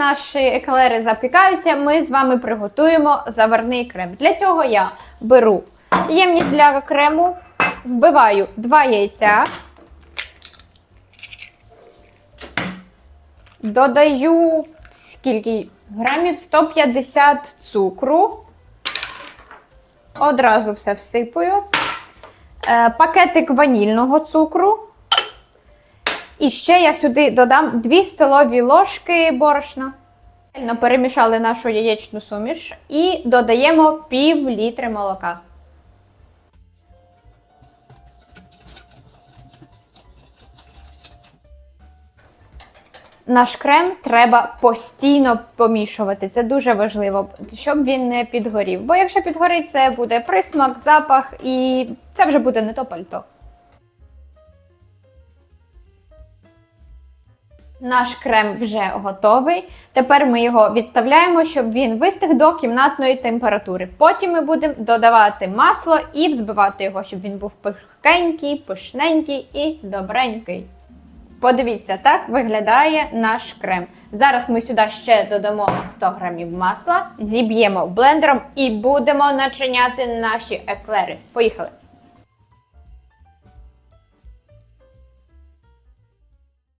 Наші еклери запікаються, ми з вами приготуємо заварний крем. Для цього я беру ємність для крему, вбиваю 2 яйця, додаю скільки грамів 150 цукру. Одразу все всипаю. Е, пакетик ванільного цукру. І ще я сюди додам 2 столові ложки борошна. Перемішали нашу яєчну суміш і додаємо пів літри молока. Наш крем треба постійно помішувати. Це дуже важливо, щоб він не підгорів. Бо якщо підгорить, це буде присмак, запах і це вже буде не то пальто. Наш крем вже готовий. Тепер ми його відставляємо, щоб він вистиг до кімнатної температури. Потім ми будемо додавати масло і взбивати його, щоб він був пухкенький, пишненький і добренький. Подивіться, так виглядає наш крем. Зараз ми сюди ще додамо 100 грамів масла, зіб'ємо блендером і будемо начиняти наші еклери. Поїхали!